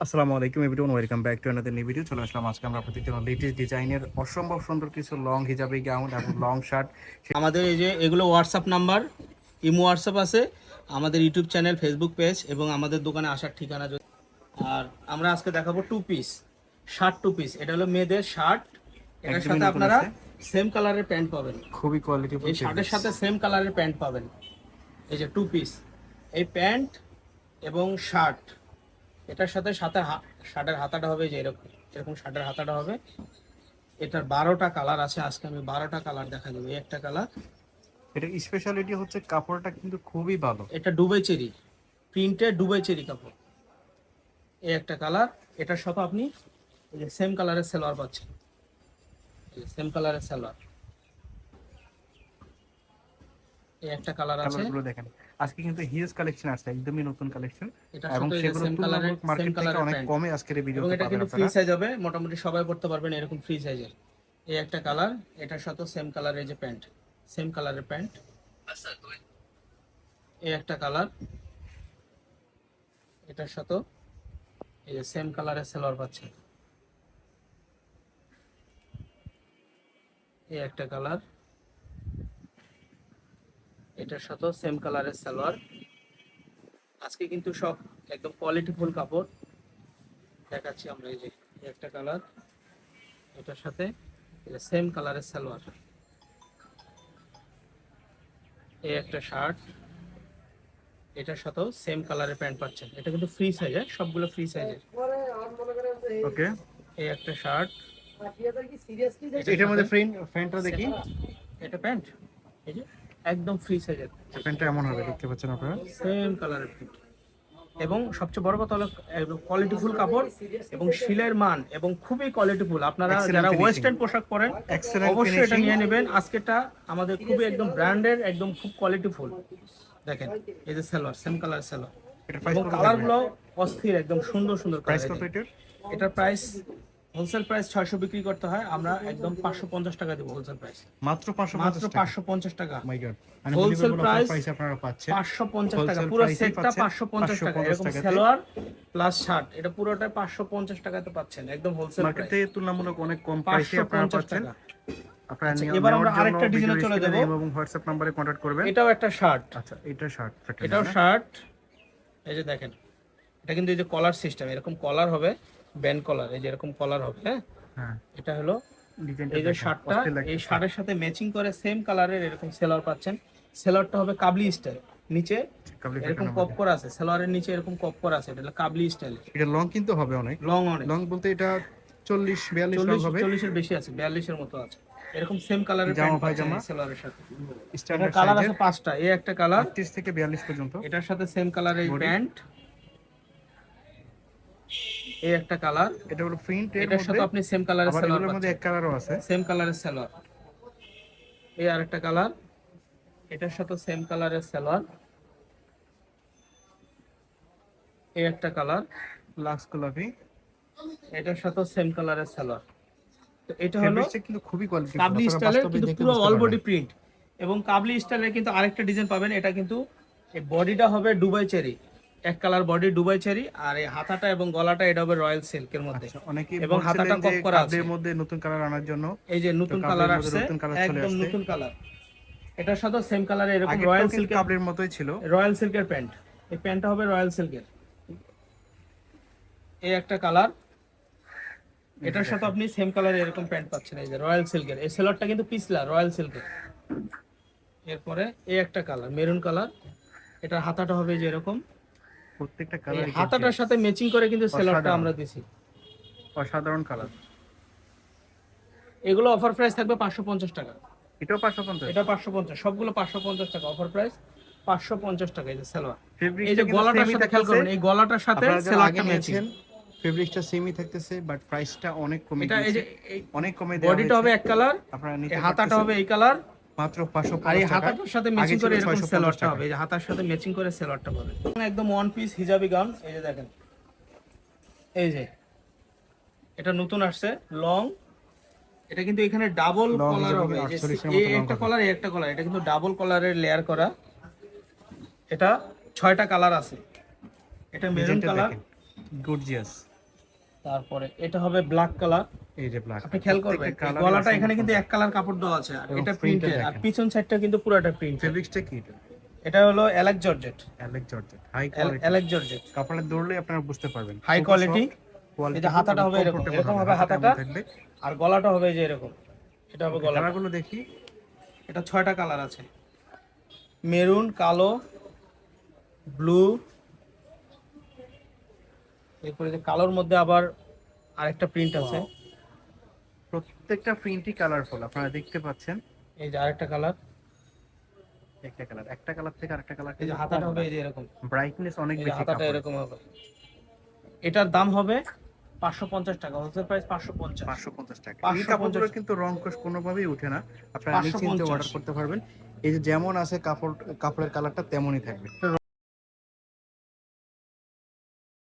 আসসালামু আলাইকুম everyone welcome back to another new video চলে আসলাম আজকে আমরা আপনাদের জন্য লেটেস্ট ডিজাইনের অসম্ভব সুন্দর কিছু লং হিজাবি গাউন এবং লং শার্ট আমাদের এই যে এগুলো হোয়াটসঅ্যাপ নাম্বার ইমো হোয়াটসঅ্যাপ আছে আমাদের ইউটিউব চ্যানেল ফেসবুক পেজ এবং আমাদের দোকানে আসার ঠিকানা যদি- আর আমরা আজকে দেখাবো two piece shirt two piece এটা হলো মেয়েদের শার্ট এটার সাথে আপনারা সেম কালারের প্যান্ট পাবেন। খুবই কোয়ালিটি এই শার্টের সাথে সেম কালারের প্যান্ট পাবেন। এই যে টু পিস এই প্যান্ট এবং শার্ট এটার সাথে সাথে শার্টের হাতাটা হবে যে এরকম এরকম শার্টের হাতাটা হবে। এটার বারোটা কালার আছে আজকে আমি বারোটা কালার দেখা দেবো একটা কালার এটা স্পেশালিটি হচ্ছে কাপড়টা কিন্তু খুবই ভালো। এটা ডুবে চেরি প্রিন্টের ডুবে চেরি কাপড়। এই একটা কালার এটার সাথে আপনি সেম কালারের সালোয়ার পাচ্ছেন। সেম কালারের সালোয়ার। এই একটা কালার আছে। দেখেন। আজকে কিন্তু হিউজ কালেকশন আছে একদমই নতুন কালেকশন এবং সেগুলো সেম মার্কেট থেকে অনেক কমে আজকের এই ভিডিওতে এটা কিন্তু ফ্রি সাইজ হবে মোটামুটি সবাই পড়তে পারবেন এরকম ফ্রি সাইজের এই একটা কালার এটার সাথে সেম কালারের যে প্যান্ট সেম কালারের প্যান্ট এই একটা কালার এটার সাথে এই যে সেম কালারের সালোয়ার পাচ্ছেন এই একটা কালার এটার সাথেও সেম কালারের সালোয়ার। আজকে কিন্তু সব একদম কোয়ালিটিফুল কাপড়। দেখাচ্ছি আমরা এই যে একটা কালার এটার সাথে সেম কালারের সালোয়ার। এই একটা শার্ট এটার সাথেও সেম কালারের প্যান্ট পাচ্ছেন। এটা কিন্তু ফ্রি সাইজের সবগুলো ফ্রি সাইজের ওকে এই একটা শার্ট এটার মধ্যে ফ্রেন্ড ফ্রেন্ডটা দেখি। এটা প্যান্ট এই যে। একদম ফ্রি সাইজের প্যান্টটা এমন হবে দেখতে পাচ্ছেন আপনারা? সেম কালারের প্রিন্ট এবং সবচেয়ে বড় কথা হলো একদম কোয়ালিটিফুল কাপড় এবং শিলের মান এবং খুবই কোয়ালিটিফুল আপনারা যারা ওয়েস্টার্ন পোশাক পরেন অবশ্যই এটা নিয়ে নেবেন। আজকেটা আমাদের খুবই একদম ব্র্যান্ডের একদম খুব কোয়ালিটিফুল দেখেন এই যে সালোয়ার সেম কালার সালোয়ার। এবং কত কালারগুলো অস্থির একদম সুন্দর সুন্দর প্রাইস কালার এটার? প্রাইস হোলসেল প্রাইস ছয়শো বিক্রি করতে হয় আমরা একদম পাঁচশো পঞ্চাশ টাকা দেবো হোলসেল প্রাইস। মাত্র 550 মাত্র টাকা। পাঁচশো পঞ্চাশ টাকা। My god Wholesale price price আপনারা পাচ্ছেন। পাঁচশো পঞ্চাশ টাকা Wholesale পুরো সেটটা পাচ্ছেন পাঁচশো পঞ্চাশ টাকা। এরকম। সালোয়ার প্লাস শার্ট এটা পুরোটা পাঁচশো পঞ্চাশ টাকাতে পাচ্ছেন একদম হোলসেল মার্কেটে তুলনামূলক অনেক কম প্রাইসে পাঁচশো আপনারা পাচ্ছেন। আপনারা আচ্ছা, এবার আমরা আরেকটা ডিজাইনে চলে এবং হোয়াটসঅ্যাপ নম্বরে করবেন। এটাও একটা শার্ট আচ্ছা এটা শার্ট এটাও শার্ট এই যে দেখেন এটা কিন্তু এই যে কলার সিস্টেম এরকম কলার হবে। ব্যান্ড কলার এই যে এরকম কলার হবে হ্যাঁ? হ্যাঁ। এটা হলো এই যে শার্টটা এই শার্টের সাথে ম্যাচিং করে সেম কালারের এরকম সেলার পাচ্ছেন। সেলারটা হবে কাবলি স্টাইল নিচে এরকম কপ করা আছে সেলারের নিচে এরকম কপ করা আছে এটা কাবলি স্টাইল এটা লং কিন্তু হবে অনেক। লং অনেক। লং বলতে এটা 40 42 লং হবে। চল্লিশের বেশি আছে বিয়াল্লিশের মতো আছে। এরকম সেম কালারের জামা পায়জামা? সেলারের সাথে। স্ট্যান্ডার্ড কালার আছে পাঁচটা এই একটা কালার 38 থেকে 42 পর্যন্ত। এটার সাথে সেম কালারের? প্যান্ট। এই একটা কালার এটা হলো প্রিন্ট এর এটার সাথে আপনি সেম কালারের আবার সেলার মধ্যে এক কালারও আছে। সেম কালারের সেলার এই আরেকটা কালার এটার সাথে সেম কালারের সেলার এই একটা কালার লাক্স গোলাপি। এটার সাথে সেম কালারের সেলার তো এটা হলো কিন্তু খুবই কোয়ালিটি কাবলি স্টাইলের কিন্তু পুরো অল বডি প্রিন্ট এবং কাবলি স্টাইলের কিন্তু আরেকটা ডিজাইন পাবেন এটা কিন্তু এই বডিটা হবে দুবাই চেরি এক কালার বডি দুবাই চেরি আর এই হাতাটা এবং গলাটা এটা হবে রয়্যাল সিল্কের মধ্যে। অনেকে এবং হাতাটা কপ করা আছে। কাপড়ের মধ্যে নতুন কালার আনার জন্য এই যে নতুন কালার আসছে একদম নতুন কালার। এটার সাথে সেম কালারে এরকম রয়্যাল সিল্কের কাপড়ের মতোই ছিল। রয়্যাল সিল্কের প্যান্ট। এই প্যান্টটা হবে রয়্যাল সিল্কের। এই একটা কালার। এটার সাথে আপনি সেম কালারে এরকম প্যান্ট পাচ্ছেন এই যে রয়্যাল সিল্কের। এই সেলারটা কিন্তু পিছলা রয়্যাল সিল্কের। এরপরে এই একটা কালার মেরুন কালার। এটার হাতাটা হবে যে এরকম। প্রত্যেকটা কালার হাতাটার সাথে ম্যাচিং করে কিন্তু সেলারটা আমরা দিছি। অসাধারণ কালার এগুলো অফার প্রাইস থাকবে পাঁচশো পঞ্চাশ টাকা। এটাও 550 এটা পাঁচশো পঞ্চাশ সবগুলো পাঁচশো পঞ্চাশ টাকা অফার প্রাইস পাঁচশো পঞ্চাশ টাকা এই যে ফেব্রিক এই যে গলাটার সাথে খেয়াল করবেন এই গলাটার সাথে সেলারটা ম্যাচিং ফেব্রিকটা সেমই থাকতেছে বাট প্রাইসটা অনেক কমে এটা এই যে অনেক কমে দেওয়া বডিটা হবে এক কালার আপনারা নিতে হাতাটা হবে এই কালার মাত্র 550 আর এই হাতাটার সাথে ম্যাচিং করে এরকম 650 সেলারটা হবে। এই যে হাতার সাথে ম্যাচিং করে সেলারটা পাবে একদম ওয়ান পিস হিজাবি গাউন এই যে দেখেন। এই যে এটা নতুন আসছে লং এটা কিন্তু এখানে ডাবল কলার হবে। এই যে 48 এর এই মতো long একটা কলার এই একটা কলার এটা কিন্তু ডাবল কলারের লেয়ার করা। এটা ছয়টা কালার আছে। এটা মেরুন কালার গর্জিয়াস তারপরে এটা হবে ব্ল্যাক কালার এই যে ব্ল্যাক আপনি খেয়াল করবেন গলাটা এখানে কিন্তু এক কালার কাপড় দেওয়া আছে আর এটা প্রিন্টেড আর পিছন সাইডটা কিন্তু পুরোটা প্রিন্ট ফেব্রিক্সটা কি এটা? এটা হলো অ্যালেক জর্জেট অ্যালেক জর্জেট হাই কোয়ালিটি অ্যালেক জর্জেট কাপড়ে দৌড়লে আপনারা বুঝতে পারবেন। হাই কোয়ালিটি এই যে হাতাটা হবে এরকম, এরকম হবে হাতাটা। আর গলাটা হবে যে এরকম। এটা হবে গলা কালারগুলো দেখি। এটা ছয়টা কালার আছে। মেরুন কালো ব্লু এরপরে যে কালোর মধ্যে আবার আরেকটা প্রিন্ট আছে। প্রত্যেকটা প্রিন্টই কালারফুল আপনারা দেখতে পাচ্ছেন। এই যে আরেকটা কালার একটা কালার একটা কালার থেকে আরেকটা কালার এই যে হাতাটা হবে এই যে এরকম। ব্রাইটনেস অনেক বেশি হাতাটা এরকম হবে। এটার দাম হবে পাঁচশো পঞ্চাশ টাকা হোলসেল প্রাইস পাঁচশো পঞ্চাশ। পাঁচশো পঞ্চাশ টাকা। এই কাপড়গুলো কিন্তু রং কোষ কোনোভাবেই উঠে না। আপনারা 550 নিশ্চিন্তে অর্ডার করতে পারবেন। এই যে যেমন আছে কাপড় কাপড়ের কালারটা তেমনই থাকবে।